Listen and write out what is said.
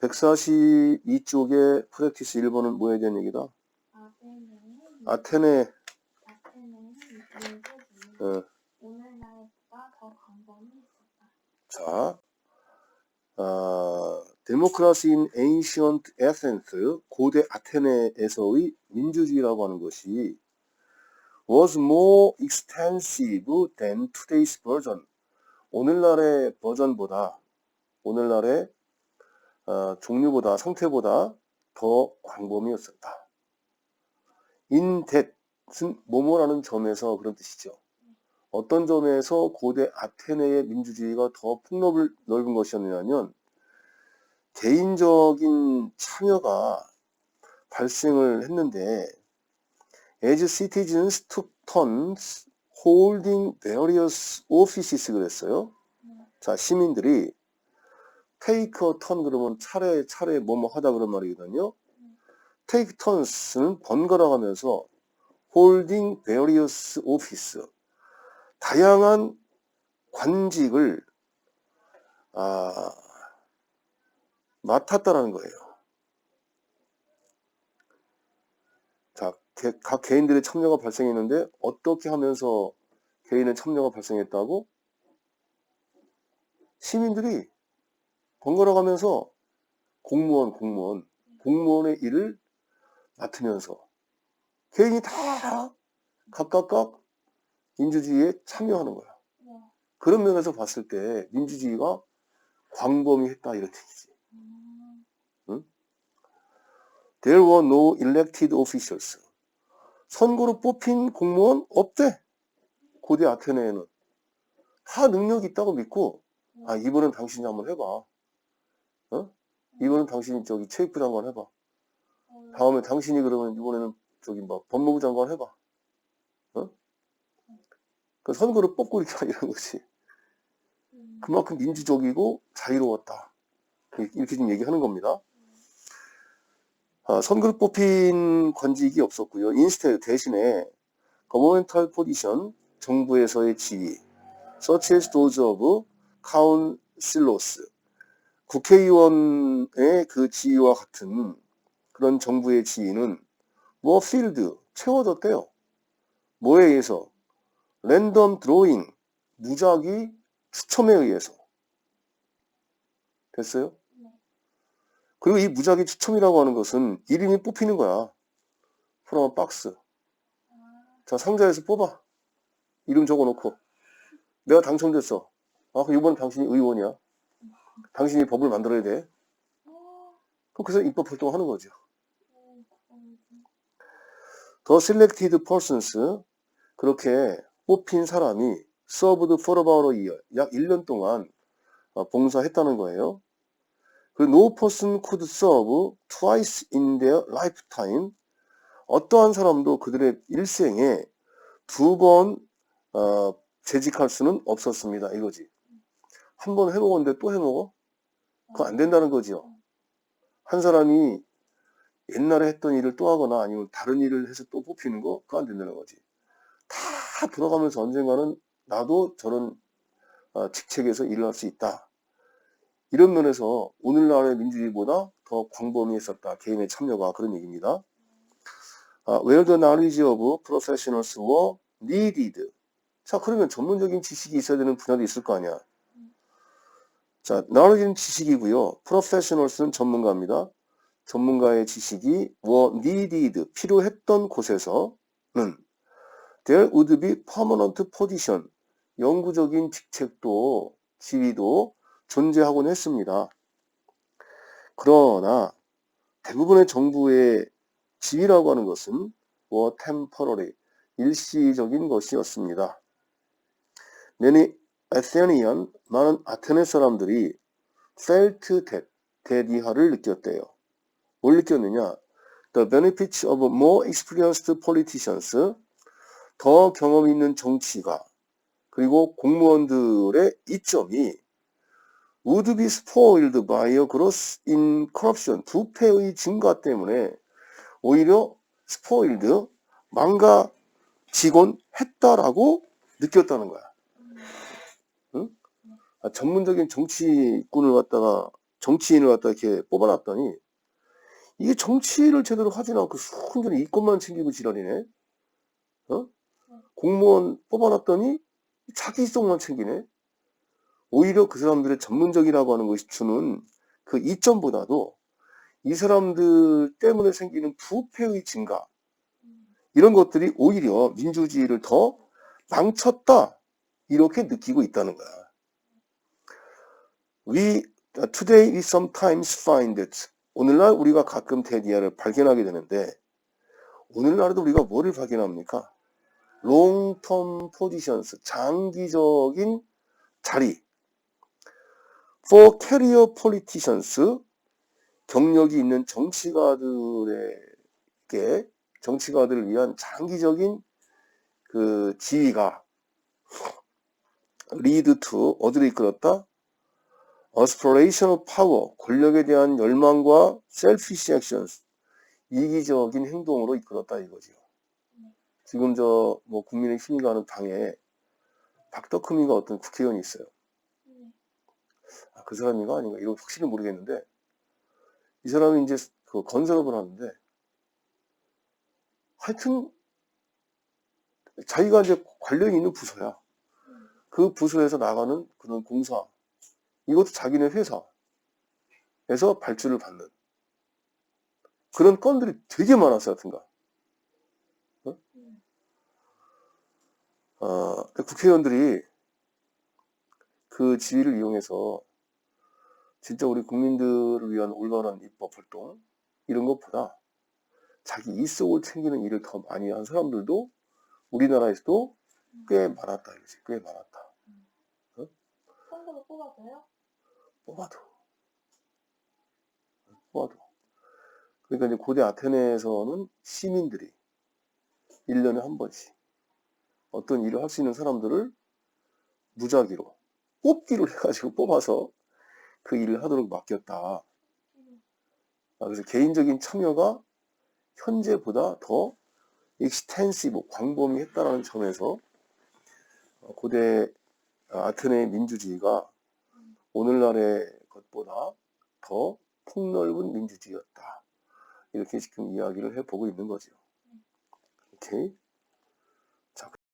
142쪽에 프랙티스 1번은 뭐에 대한 얘기다? 아테네, 있었다. 자, 아, 데모크라시 인 에인시언트 에센스, 고대 아테네에서의 민주주의라고 하는 것이 was more extensive than today's version. 오늘날의 버전보다, 오늘날의 아, 종류보다, 상태보다 더 광범위였었다. that은 뭐뭐라는 점에서 그런 뜻이죠. 어떤 점에서 고대 아테네의 민주주의가 더 폭넓을 넓은 것이었느냐면 개인적인 참여가 발생을 했는데 as citizens took turns holding various offices 그랬어요. 자, 시민들이 take a turn 그러면 차례 차례 뭐뭐 하다 그런 말이거든요. take turns는 번갈아 가면서 holding various office 다양한 관직을 아, 맡았다라는 거예요. 자, 개- 각 개인들의 참여가 발생했는데 어떻게 하면서 개인의 참여가 발생했다고? 시민들이 번갈아 가면서 공무원, 공무원, 공무원의 일을 맡으면서 개인이 다 각각각 민주주의에 참여하는 거야. 네. 그런 면에서 봤을 때 민주주의가 광범위했다 이런 얘기지. 음, There were no elected officials. 선거로 뽑힌 공무원 없대. 고대 아테네에는. 다 능력이 있다고 믿고, 아, 이번엔 당신이 한번 해봐. 어? 이번엔 당신이 저기 체육부 장관 해봐. 어, 다음에 당신이 그러면 이번에는 저기 뭐 법무부 장관 해봐. 어? 그 선거를 뽑고 이렇게 이런 거지. 음, 그만큼 민주적이고 자유로웠다. 이렇게 좀 얘기하는 겁니다. 아, 선거를 뽑힌 관직이 없었고요. 인스테 대신에 governmental position, 정부에서의 지위, as those of councilors, 국회의원의 그 지위와 같은 그런 정부의 지위는 뭐 필드 채워졌대요. 뭐에 의해서? 랜덤 드로잉, 무작위 추첨에 의해서. 됐어요? 네. 그리고 이 무작위 추첨이라고 하는 것은 이름이 뽑히는 거야. 프로마 박스. 아, 자, 상자에서 뽑아. 이름 적어놓고. 내가 당첨됐어. 아, 그럼 이번엔 당신이 의원이야. 당신이 법을 만들어야 돼. 그래서 입법 활동하는 거죠. The selected persons. 그렇게 뽑힌 사람이 served for about a year. 약 1년 동안 어, 봉사했다는 거예요. 그리고 no person could serve twice in their lifetime. 어떠한 사람도 그들의 일생에 두번 어, 재직할 수는 없었습니다. 이거지. 한 번 해먹었는데 또 해먹어? 그거 안 된다는 거지요. 한 사람이 옛날에 했던 일을 또 하거나 아니면 다른 일을 해서 또 뽑히는 거 그거 안 된다는 거지. 다 돌아가면서 언젠가는 나도 저런 어, 직책에서 일을 할 수 있다. 이런 면에서 오늘날의 민주주의보다 더 광범위했었다. 개인의 참여가 그런 얘기입니다. 아, where the knowledge of professionals were needed. 자, 그러면 전문적인 지식이 있어야 되는 분야도 있을 거 아니야. 자, knowledge는 지식이고요. professionals는 전문가입니다. 전문가의 지식이 were needed, 필요했던 곳에서는 there would be permanent position, 영구적인 직책도 지위도 존재하곤 했습니다. 그러나 대부분의 정부의 지위라고 하는 것은 were temporary, 일시적인 것이었습니다. Many Athenian, 많은 아테네 사람들이 felt that, 이하를 느꼈대요. 뭘 느꼈느냐? The benefits of more experienced politicians, 더 경험 있는 정치가, 그리고 공무원들의 이점이 would be spoiled by a growth in corruption, 부패의 증가 때문에 오히려 spoiled, 망가지곤 했다라고 느꼈다는 거야. 응? 아, 전문적인 정치꾼을 갖다가 정치인을 갖다 이렇게 뽑아놨더니 이게 정치를 제대로 하진 않고 순전히 이권만 챙기고 지랄이네. 어? 공무원 뽑아놨더니 자기 이성만 챙기네. 오히려 그 사람들의 전문적이라고 하는 것이 주는 그 이점보다도 이 사람들 때문에 생기는 부패의 증가 음. 이런 것들이 오히려 민주주의를 더 망쳤다 이렇게 느끼고 있다는 거야. We today we sometimes find that 오늘날 우리가 가끔 데디아를 발견하게 되는데 오늘날에도 우리가 뭐를 발견합니까? long term positions 장기적인 자리 for career politicians 경력이 있는 정치가들에게 정치가들을 위한 장기적인 그 지위가 lead to 어디로 이끌었다? Aspirational power 권력에 대한 열망과 selfish actions 이기적인 행동으로 이끌었다 이거지요. 지금 저 뭐 국민의 힘이 가는 당에 박덕흠이가 어떤 국회의원이 있어요. 네. 아, 그 사람인가 아닌가 이거 확실히 모르겠는데 이 사람이 이제 그 건설업을 하는데 하여튼 자기가 이제 관련이 있는 부서야. 그 부서에서 나가는 그런 공사 이것도 자기네 회사에서 발주를 받는 그런 건들이 되게 많았어 하여튼가. 음. 어, 국회의원들이 그 지위를 이용해서 진짜 우리 국민들을 위한 올바른 입법 활동 이런 것보다 자기 이속을 챙기는 일을 더 많이 한 사람들도 우리나라에서도 꽤 많았다 이거지 꽤 많았다 뽑아줘요? 뽑아도 뽑아도 그러니까 이제 고대 아테네에서는 시민들이 1년에 한 번씩 어떤 일을 할 수 있는 사람들을 무작위로 뽑기를 해가지고 뽑아서 그 일을 하도록 맡겼다. 음. 아, 그래서 개인적인 참여가 현재보다 더 익스텐시브, 광범위했다라는 점에서 어, 고대 아테네의 민주주의가 오늘날의 것보다 더 폭넓은 민주주의였다. 이렇게 지금 이야기를 해보고 있는 거죠. 오케이?